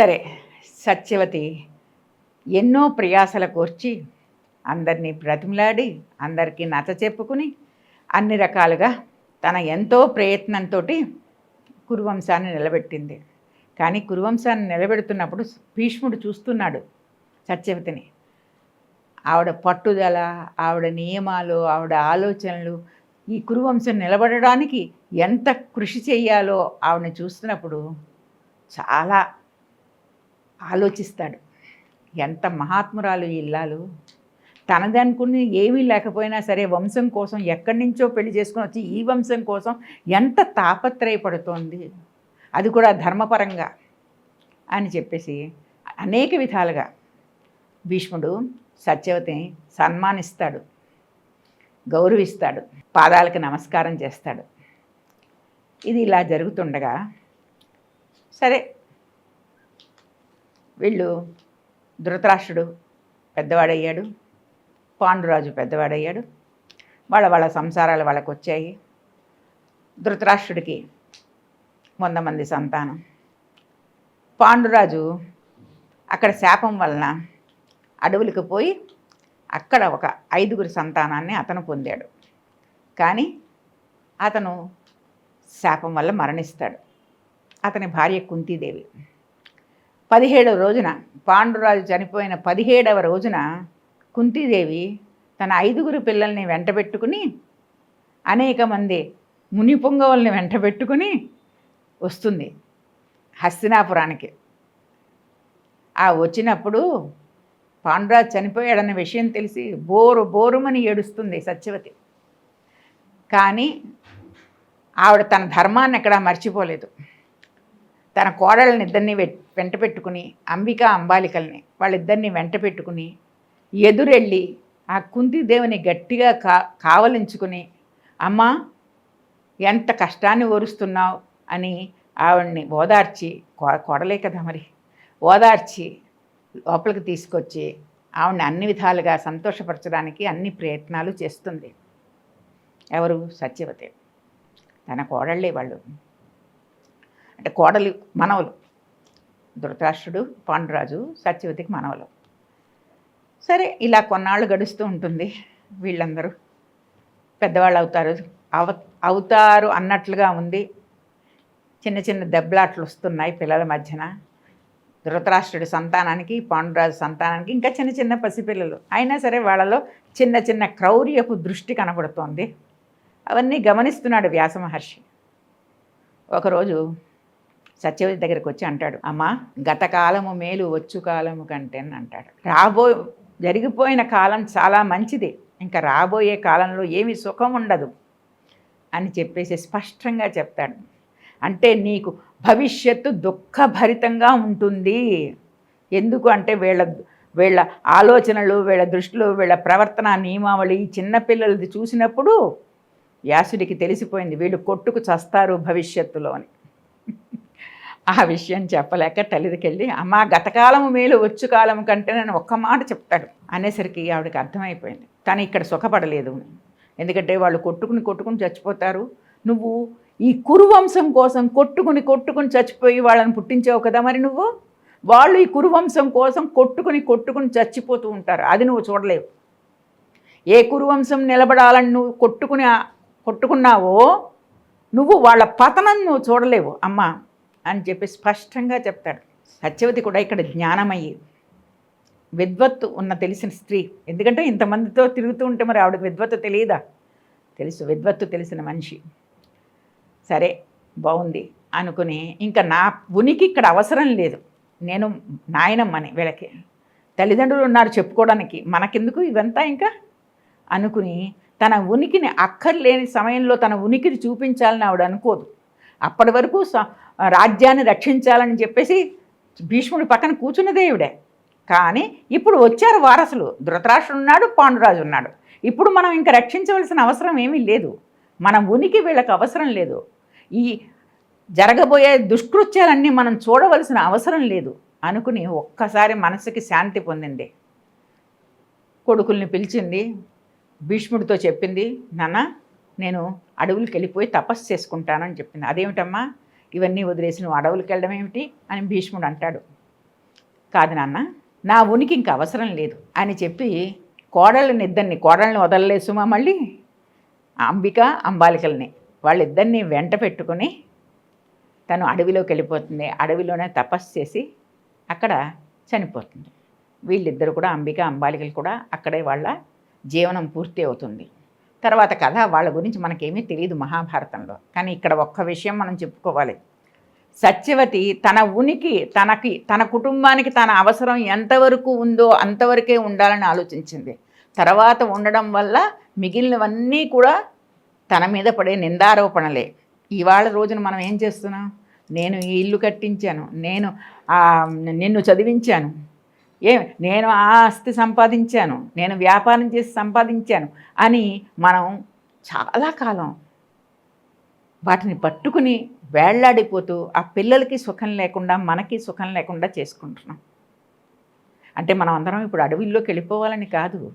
సరే సత్యవతి ఎన్నో ప్రయాసల కోర్చి అందరినీ బ్రతిమలాడి అందరికీ నచ్చ చెప్పుకుని అన్ని రకాలుగా తన ఎంతో ప్రయత్నంతో కురువంశాన్ని నిలబెట్టింది. కానీ కురువంశాన్ని నిలబెడుతున్నప్పుడు భీష్ముడు చూస్తున్నాడు సత్యవతిని. ఆవిడ పట్టుదల ఆవిడ నియమాలు ఆవిడ ఆలోచనలు ఈ కురువంశం నిలబడడానికి ఎంత కృషి చేయాలో ఆవిడని చూస్తున్నప్పుడు చాలా ఆలోచిస్తాడు. ఎంత మహాత్మురాలు ఈ ఇల్లాలు. తనదనుకుని ఏమీ లేకపోయినా సరే వంశం కోసం ఎక్కడి నుంచో పెళ్ళి చేసుకుని వచ్చి ఈ వంశం కోసం ఎంత తాపత్రయపడుతోంది. అది కూడా ధర్మపరంగా అని చెప్పేసి అనేక విధాలుగా భీష్ముడు సత్యవతిని సన్మానిస్తాడు. గౌరవిస్తాడు. పాదాలకు నమస్కారం చేస్తాడు. ఇది ఇలా జరుగుతుండగా సరే వీళ్ళు ధృతరాష్ట్రుడు పెద్దవాడయ్యాడు పాండురాజు పెద్దవాడయ్యాడు. వాళ్ళ వాళ్ళ సంసారాలు వాళ్ళకు వచ్చాయి. ధృతరాష్ట్రుడికి వంద మంది సంతానం. పాండురాజు అక్కడ శాపం వలన అడవులకు పోయి అక్కడ ఒక ఐదుగురి సంతానాన్ని అతను పొందాడు. కానీ అతను శాపం వల్ల మరణిస్తాడు. అతని భార్య కుంతీదేవి. పదిహేడవ రోజున పాండురాజు చనిపోయిన పదిహేడవ రోజున కుంతీదేవి తన ఐదుగురు పిల్లల్ని వెంటబెట్టుకుని అనేక మంది ముని పొంగవుల్ని వెంటబెట్టుకుని వస్తుంది హస్తినాపురానికి. ఆ వచ్చినప్పుడు పాండురాజు చనిపోయాడన్న విషయం తెలిసి బోరు బోరుమని ఏడుస్తుంది సత్యవతి. కానీ ఆవిడ తన ధర్మాన్ని ఎక్కడా మర్చిపోలేదు. తన కోడళ్ళని ఇద్దరిని వెంట పెట్టుకుని అంబిక అంబాలికల్ని వాళ్ళిద్దరిని వెంట పెట్టుకుని ఎదురెళ్ళి ఆ కుంతిదేవిని గట్టిగా కా కావలించుకుని అమ్మా ఎంత కష్టాన్ని ఓరుస్తున్నావు? అని ఆవిడ్ని ఓదార్చి కో- కోడలే కదా మరి. ఓదార్చి లోపలికి తీసుకొచ్చి ఆవిడని అన్ని విధాలుగా సంతోషపరచడానికి అన్ని ప్రయత్నాలు చేస్తుంది. ఎవరు? సత్యవతి. తన కోడళ్ళే వాళ్ళు. అంటే కోడలు మనవలు ధృతరాష్ట్రుడు పాండురాజు సత్యవతికి మనవలు. సరే ఇలా కొన్నాళ్ళు గడుస్తూ ఉంటుంది వీళ్ళందరూ. పెద్దవాళ్ళు అవుతారు అవ అవుతారు అన్నట్లుగా ఉంది. చిన్న చిన్న దెబ్బలాట్లు వస్తున్నాయి పిల్లల మధ్యన. ధృతరాష్ట్రుడి సంతానానికి పాండురాజు సంతానానికి ఇంకా చిన్న చిన్న పసిపిల్లలు. అయినా సరే వాళ్ళలో చిన్న చిన్న క్రౌర్యపు దృష్టి కనబడుతోంది. అవన్నీ గమనిస్తున్నాడు వ్యాస మహర్షి. ఒకరోజు సత్యవతి దగ్గరికి వచ్చి అంటాడు అమ్మా గత కాలము మేలు వచ్చు కాలము కంటే అని అంటాడు. రాబో జరిగిపోయిన కాలం చాలా మంచిది. ఇంకా రాబోయే కాలంలో ఏమి సుఖం ఉండదు అని చెప్పేసి స్పష్టంగా చెప్తాడు. అంటే నీకు భవిష్యత్తు దుఃఖభరితంగా ఉంటుంది. ఎందుకు అంటే వీళ్ళ వీళ్ళ ఆలోచనలు వీళ్ళ దృష్టిలో వీళ్ళ ప్రవర్తన నియమావళి చిన్నపిల్లలది చూసినప్పుడు వ్యాసుడికి తెలిసిపోయింది. వీళ్ళు కొట్టుకు చస్తారు భవిష్యత్తులో అని. ఆ విషయం చెప్పలేక తల్లిదికెళ్ళి అమ్మ గతకాలము మేలు వచ్చు కాలం కంటే నేను ఒక్క మాట చెప్తాడు. అనేసరికి ఆవిడకి అర్థమైపోయింది. కానీ ఇక్కడ సుఖపడలేదు. ఎందుకంటే వాళ్ళు కొట్టుకుని కొట్టుకుని చచ్చిపోతారు. నువ్వు ఈ కురువంశం కోసం కొట్టుకుని కొట్టుకుని చచ్చిపోయి వాళ్ళని పుట్టించావు కదా మరి నువ్వు? వాళ్ళు ఈ కురువంశం కోసం కొట్టుకుని కొట్టుకుని చచ్చిపోతూ ఉంటారు. అది నువ్వు చూడలేవు. ఏ కురువంశం నిలబడాలని నువ్వు కొట్టుకుని కొట్టుకున్నావో నువ్వు వాళ్ళ పతనం నువ్వు చూడలేవు. అమ్మ అని చెప్పి స్పష్టంగా చెప్తాడు. సత్యవతి కూడా ఇక్కడ జ్ఞానమయ్యి విద్వత్తు ఉన్న తెలిసిన స్త్రీ. ఎందుకంటే ఇంతమందితో తిరుగుతూ ఉంటే మరి ఆవిడకి విద్వత్తు తెలియదా? తెలుసు. విద్వత్తు తెలిసిన మనిషి. సరే బాగుంది అనుకుని ఇంకా నా ఉనికి ఇక్కడ అవసరం లేదు. నేను నాయనమ్మని వీళ్ళకి. తల్లిదండ్రులు ఉన్నారు చెప్పుకోవడానికి. మనకెందుకు ఇవంతా ఇంకా? అనుకుని తన ఉనికిని అక్కర్లేని సమయంలో తన ఉనికిని చూపించాలని ఆవిడ అనుకోదు. అప్పటి వరకు రాజ్యాన్ని రక్షించాలని చెప్పేసి భీష్ముడి పక్కన కూర్చున్నదే దేవుడే. కానీ ఇప్పుడు వచ్చారు వారసులు. ధృతరాష్ట్రుడు ఉన్నాడు పాండురాజు ఉన్నాడు. ఇప్పుడు మనం ఇంకా రక్షించవలసిన అవసరం ఏమీ లేదు. మన ఉనికి వీళ్ళకి అవసరం లేదు. ఈ జరగబోయే దుష్కృత్యాలన్నీ మనం చూడవలసిన అవసరం లేదు అనుకుని ఒక్కసారి మనసుకి శాంతి పొందింది. కొడుకుల్ని పిలిచింది భీష్ముడితో చెప్పింది నాన్న నేను అడవులకు వెళ్ళిపోయి తపస్సు చేసుకుంటానని చెప్పింది. అదేమిటమ్మా? ఇవన్నీ వదిలేసి నువ్వు అడవులకు వెళ్ళడం ఏమిటి? అని భీష్ముడు అంటాడు. కాదు నాన్న నా ఉనికి ఇంక అవసరం లేదు. అని చెప్పి కోడళ్ళని ఇద్దరిని కోడళ్ళని వదలలేదు సుమా మళ్ళీ. అంబిక అంబాలికల్ని వాళ్ళిద్దరిని వెంట పెట్టుకొని తను అడవిలోకి వెళ్ళిపోతుంది అడవిలోనే తపస్సు చేసి అక్కడ చనిపోతుంది. వీళ్ళిద్దరు కూడా అంబిక అంబాలికలు కూడా అక్కడే వాళ్ళ జీవనం పూర్తి అవుతుంది. తర్వాత కథ వాళ్ళ గురించి మనకేమీ తెలియదు మహాభారతంలో. కానీ ఇక్కడ ఒక్క విషయం మనం చెప్పుకోవాలి. సత్యవతి తన ఉనికి తనకి తన కుటుంబానికి తన అవసరం ఎంతవరకు ఉందో అంతవరకే ఉండాలని ఆలోచించింది. తర్వాత ఉండడం వల్ల మిగిలినవన్నీ కూడా తన మీద పడే నిందారోపణలే. ఇవాళ రోజున మనం ఏం చేస్తున్నాం? నేను ఈ ఇల్లు కట్టించాను. నేను నిన్ను చదివించాను. ఏ నేను ఆ ఆస్తి సంపాదించాను నేను వ్యాపారం చేసి సంపాదించాను అని మనం చాలా కాలం వాటిని పట్టుకుని వేళ్ళాడిపోతూ ఆ పిల్లలకి సుఖం లేకుండా మనకి సుఖం లేకుండా చేసుకుంటున్నాం. అంటే మనం అందరం ఇప్పుడు అడవిల్లోకి వెళ్ళిపోవాలని కాదు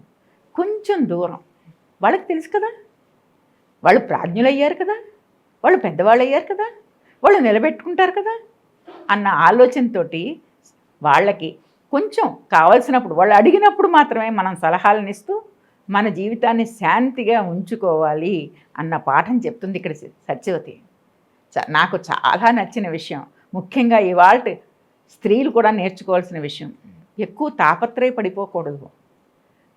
కొంచెం దూరం. వాళ్ళకి తెలుసు కదా? వాళ్ళు ప్రాజ్ఞులు అయ్యారు కదా? వాళ్ళు పెద్దవాళ్ళు అయ్యారు కదా? వాళ్ళు నిలబెట్టుకుంటారు కదా? అన్న ఆలోచనతోటి వాళ్ళకి కొంచెం కావలసినప్పుడు వాళ్ళు అడిగినప్పుడు మాత్రమే మనం సలహాలను ఇస్తూ మన జీవితాన్ని శాంతిగా ఉంచుకోవాలి అన్న పాఠం చెప్తుంది ఇక్కడ సత్యవతి. చ- నాకు చాలా నచ్చిన విషయం. ముఖ్యంగా ఇవాళ స్త్రీలు కూడా నేర్చుకోవాల్సిన విషయం. ఎక్కువ తాపత్రయ పడిపోకూడదు.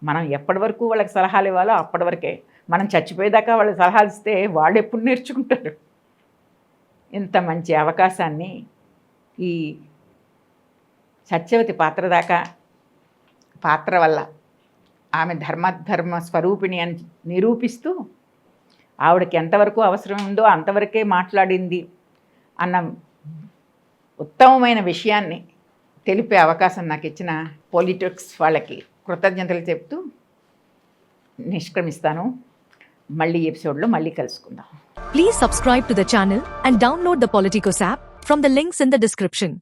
మనం ఎప్పటి వరకు వాళ్ళకి సలహాలు ఇవ్వాలో అప్పటి వరకే. మనం చచ్చిపోయేదాకా వాళ్ళకి సలహాలు ఇస్తే వాళ్ళు ఎప్పుడు నేర్చుకుంటారు? ఇంత మంచి అవకాశాన్ని ఈ సత్యవతి పాత్ర దాకా పాత్ర వల్ల ఆమె ధర్మధర్మ స్వరూపిణి అని నిరూపిస్తూ ఆవిడకి ఎంతవరకు అవసరం ఉందో అంతవరకే మాట్లాడింది అన్న ఉత్తమమైన విషయాన్ని తెలిపే అవకాశం నాకు ఇచ్చిన పొలిటిక్స్ వాళ్ళకి కృతజ్ఞతలు చెప్తూ నిష్క్రమిస్తాను. మళ్ళీ ఎపిసోడ్లో మళ్ళీ కలుసుకుందాం. Please subscribe to the channel and download the Politicos app from the links in the description